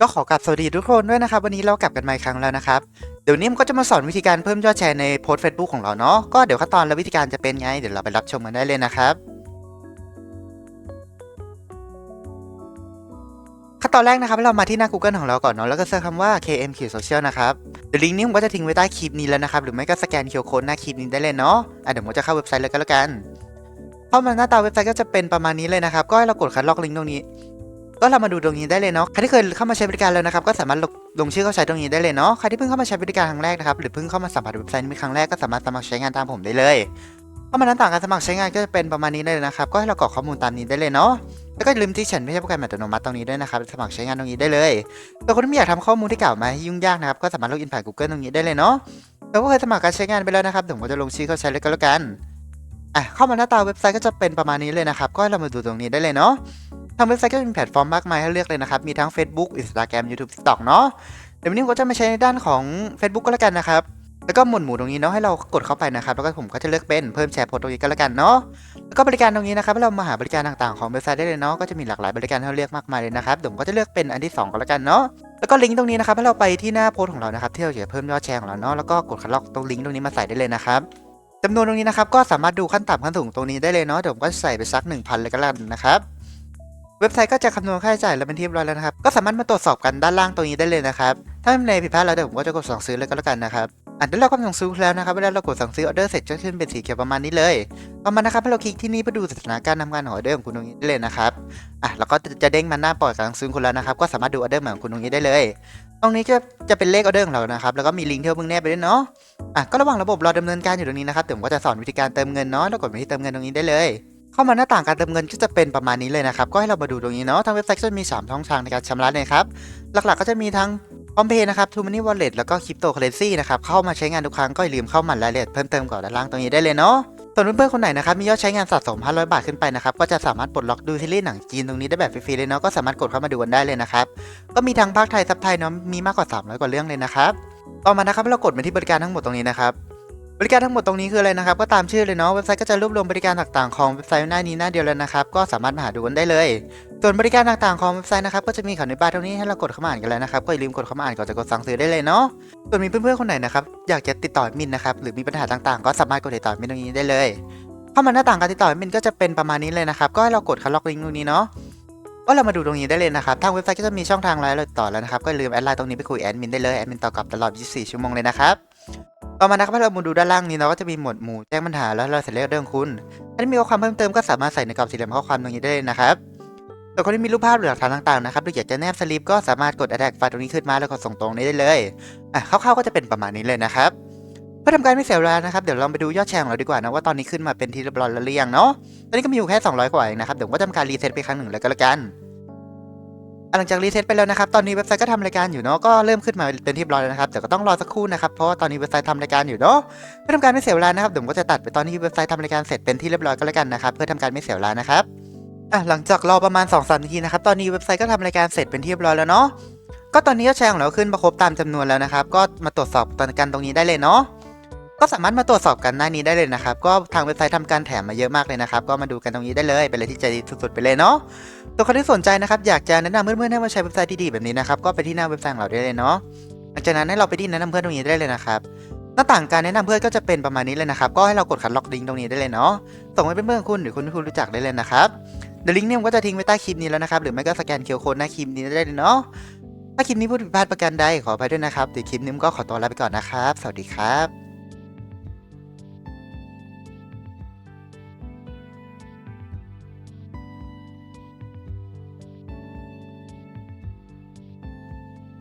ก็ขอกลับสวัสดีทุกคนด้วยนะครับ วันนี้เรากลับกันมาอีกครั้งแล้วนะครับ เดี๋ยวนี้มันก็จะมาสอนวิธีการเพิ่มยอดแชร์ในโพสต์ Facebook ของเราเนาะก็เดี๋ยวขั้นตอนและวิธีการจะเป็นไง เดี๋ยวเราไปรับชมกันได้เลยนะครับขั้นตอนแรกนะครับเรามาที่หน้า Google ของเราก่อนเนาะแล้วก็เสิร์ชคำว่า KMQ Social นะครับเดี๋ยวลิงก์นี้ผมก็จะทิ้งไว้ใต้คลิปนี้แล้วนะครับหรือไม่ก็สแกน QR Code หน้าคลิปนี้ได้เลยเนาะอะเดี๋ยวผมจะเข้าเว็บไซต์เลยก็แล้วกันเข้ามาหน้าตาเว็บไซต์ก็จะเป็นประมาณนี้เลยนะครับ ก็ให้เรากดคัดลอกลิงก์ตรงนี้ ก็เรามาดูตรงนี้ได้เลยเนาะ ใครที่เคยเข้ามาใช้บริการแล้วนะครับ ก็สามารถลงลงชื่อเข้าใช้ตรงนี้ได้เลยเนาะ ใครที่เพิ่งเข้ามาใช้บริการครั้งแรกนะครับ หรือเพิ่งเข้ามาสัมผัสเว็บไซต์นี้เป็นครั้งแรกก็สามารถสมัครใช้งานตามผมได้เลยเข้ามาหน้าต่างการสมัครใช้งานก็จะเป็นประมาณนี้เลยนะครับ ก็ให้เรากรอกข้อมูลตามนี้ได้เลยเนาะแล้วก็ลืมที่ฉันไม่ใช่โปรแกรมอัตโนมัติตรงนี้ด้วยนะครับ สมัครใช้งานตรงนี้ได้เลยแต่คนที่ไม่อยากทำข้อมูลที่เก่ามาให้ยุ่งยากนะครับ ก็สามารถล็อกอินผ่าน Google ตรงนี้ได้เลยเนาะแล้วก็เคยสมัครการใช้งานไปแล้วนะครับผมก็จะลงชื่อเข้าใช้เลยก็แล้วกันอะเข้ามาหน้าตาเว็บไซต์ก็จะเป็นประมาณนี้เลยนะครับ ก็ให้เรามาดูตรงนี้ได้เลยเนาะ ทางเว็บไซต์ก็จะมีแพลตฟอร์มมากมายให้เลือกเลยนะครับ มีทั้ง Facebook Instagram YouTube TikTok เนาะเดี๋ยววันนี้ผมก็จะมาใช้ในด้านของ Facebook ก็แล้วกันนะครับ แล้วก็หมวดหมู่ตรงนี้เนาะให้เรากดเข้าไปนะครับ แล้วก็ผมก็จะเลือกเป็นเพิ่มแชร์โพสต์ตรงนี้ก็แล้วกันเนาะ แล้วก็บริการตรงนี้นะครับให้เรามาหาบริการต่างๆของเว็บไซต์ได้เลยเนาะ ก็จะมีหลากหลายบริการให้เราเลือกมากมายเลยนะครับเดี๋ยวผมก็จะเลือกเป็นอันที่สองก็แล้วกันเนาะ แล้วก็ลิงก์ตรงนี้นะครับให้เราไปที่หน้าโพสต์ของเรานะครับที่เราจะเพิ่มยอดแชร์ของเราเนาะ แล้วก็กดคัดลอกตรงลิงก์ตรงนี้มาใส่ได้เลยนะครับจำนวนตรงนี้นะครับก็สามารถดูขั้นต่ำขั้นสูงตรงนี้ได้เลยเนาะเดี๋ยวผมก็ใส่ไปสัก 1,000 เลยก็แล้วกันนะครับ เว็บไซต์ก็จะคำนวณค่าใช้จ่ายแล้วเป็นที่เรียบร้อยแล้วนะครับ ก็สามารถมาตรวจสอบกันด้านล่างตรงนี้ได้เลยนะครับ ถ้าในผิดพลาดแล้วเดี๋ยวผมก็จะกดสั่งซื้อเลยก็แล้วกันนะครับอะเดี๋ยวเราก็สั่งซื้อแล้วนะครับ เวลาเรากดสั่งซื้อออเดอร์เสร็จจะขึ้นเป็นสีเขียวประมาณนี้เลยต่อมานะครับให้เราคลิกที่นี่เพื่อดูสถานการณ์ทำงานของออเดอร์ของคุณตรงนี้ได้เลยนะครับ อะแล้วก็จะเด้งมาหน้าปล่อยการสั่งซื้อคุณแล้วนะครับ ก็สามารถดูออเดอร์ใหม่ของคุณตรงนี้ได้เลย ตรงนี้จะจะเป็นเลขออเดอร์ของเรานะครับ แล้วก็มีลิงก์ที่เราเพิ่งแนบไปด้วยเนาะ อะก็ระหว่างระบบรอดำเนินการอยู่ตรงนี้นะครับเดี๋ยวผมก็จะสอนวิธีการเติมเงินเนาะแล้วกดไปที่เติมเงินตรงนี้ได้เลย เข้ามาหน้าต่างการเติมเงินก็จะเป็นประมาณนี้เลยนะครับ ก็ให้เรามาดูตรงนี้เนาะ ทางเว็บไซต์จะมี 3 ช่องทางในการชำระเลยครับ หลักๆก็จะมีทั้งพร้อมเพย์นะครับทูมันนี่วอลเล็ตแล้วก็คริปโตเคอเรนซีนะครับ เข้ามาใช้งานทุกครั้งก็อย่าลืมเข้ามารายละเอียดเพิ่มเติมก่อนด้านล่างตรงนี้ได้เลยเนาะส่วนเพื่อนๆคนไหนนะครับมียอดใช้งานสะสม 500 บาทขึ้นไปนะครับก็จะสามารถปลดล็อกดูซีรีส์หนังจีนตรงนี้ได้แบบฟรีๆเลยเนาะก็สามารถกดเข้ามาดูกันได้เลยนะครับก็มีทั้งภาคไทยซับไทยเนาะมีมากกว่า 300 กว่าเรื่องเลยนะครับต่อมานะครับเรากดมาที่บริการทั้งหมดตรงนี้นะครับ บริการทั้งหมดตรงนี้คืออะไรนะครับ ก็ตามชื่อเลยเนาะเว็บไซต์ก็จะรวบรวมบริการต่างๆของเว็บไซต์หน้านี้หน้าเดียวเลยนะครับ ก็สามารถมาหาดูกันได้เลย ส่วนบริการต่างๆของเว็บไซต์นะครับก็จะมีข่าวในบาร์ตรงนี้ให้เรากดเข้ามาอ่านกันแล้วนะครับก็อย่าลืมกดเข้ามาอ่านก่อนจะกดสั่งซื้อได้เลยเนาะส่วนมีเพื่อนๆคนไหนนะครับอยากจะติดต่อมินนะครับหรือมีปัญหาต่างๆ ก็สามารถกดติดต่อมินตรงนี้ได้เลยเข้ามาหน้าต่างการติดต่อมินก็จะเป็นประมาณนี้เลยนะครับก็ให้เรากดคัดล็อกลิงก์ตรงนี้เนาะก็เรามาดูตรงนี้ได้เลยนะครับทางเว็บไซต์ก็จะมีช่องทางไลน์เราติดต่อแล้วนะครับก็อย่าลืมแอดไลน์ตรงนี้ไปคุยแอดมินได้เลยแอดมินตอบกลับตลอด 24 ชั่วโมงเลยนะครับ ต่อมานะครับให้เรามาดูด้านล่างนี้เนาะก็จะมีหมวดหมู่แจ้งปัญหาแล้วเราเสร็จเรื่องคุณถ้ามีข้อความเพิ่มเติมก็สามารถใส่ในกรอบสี่เหลี่ยมข้อความตรงนี้ได้เลยนะครับส่วนคนที่มีรูปภาพหรือหลักฐานต่างๆนะครับหรืออยากจะแนบสลิปก็สามารถกด attach ไฟล์ตรงนี้ขึ้นมาแล้วกดส่งตรงนี้ได้เลยอะคร่าวๆก็จะเป็นประมาณนี้เลยนะครับเพื่อทำการไม่เสียเวลานะครับเดี๋ยวเราไปดูยอดแชร์ของเราดีกว่านะว่าตอนนี้ขึ้นมาเป็นที่เรียบร้อยแล้วหรือยังเนาะตอนนี้ก็มีอยู่แค่ 200 กว่าเองนะครับเดี๋ยวก็ทำการรีเซ็ตไปครั้งหนึ่งแล้วก็แล้วกัน หลังจากรีเซ็ตไปแล้วนะครับ ตอนนี้เว็บไซต์ก็ทำรายการอยู่เนาะ ก็เริ่มขึ้นมาเป็นที่เรียบร้อยแล้วนะครับเดี๋ยวก็ต้องรอสักครู่นะครับ เพราะว่าตอนนี้เว็บไซต์ทำรายการอยู่เนาะ เพื่อทำการไม่เสียเวลานะครับเดี๋ยวผมก็จะตัดไปตอนที่เว็บไซต์ทำรายการเสร็จเป็นที่เรียบร้อยก็แล้วกันนะครับ เพื่อทำการไม่เสียเวลานะครับอะหลังจากรอประมาณ2อสนาทีนะครับ ตอนนี้เว็บไซต์ก็ทำรายการเสร็จเป็นที่เรียบร้อยแล้วเนาะ ก็ตอนนี้ยอดแชร์ของเราขึ้นมาครบตามจำนวนแล้วนะครับ ก็มาตรวจสอบตอนกันตรงนี้ได้เลยเนาะ ก็สามารถมาตรวจสอบกันหน้านี้ได้เลยนะครับ ก็ทางเว็บไซต์ทำการแถมมาเยอะมากเลยนะครับ ก็มาดูกันตรงนี้ได้เลย เป็นอะไรที่ใจดีสุดๆไปเลยเนาะตัวคนที่สนใจนะครับ อยากจะแนะนำเพื่อนๆให้มาใช้เว็บไซต์ดีๆแบบนี้นะครับ ก็ไปที่หน้าเว็บไซต์ของเราได้เลยเนาะ หลังจากนั้นให้เราไปที่แนะนำเพื่อนตรงนี้ได้เลยนะครับ หน้าต่างการแนะนำเพื่อนก็จะเป็นประมาณนี้เลยนะครับ ก็ให้เรากดคัดล็อกลิงก์ตรงนี้ได้เลยเนาะ ส่งให้เพื่อนๆคุณหรือคนที่คุณรู้จักได้เลยนะครับเดี๋ยวลิงก์เนี่ยผมก็จะทิ้งไว้ใต้คลิปนี้แล้วนะครับ หรือไม่ก็สแกนเคอร์โค้ดหน้าคลิปนี้ได้เลยเนาะ ถ้าคลิปนี้พูดผิดพลาดประการใดขออภัยด้วยนะครับเดี๋ยวคลิปนี้ผมก็ขอตัวลาไปก่อนนะครับ สวัสดีครับ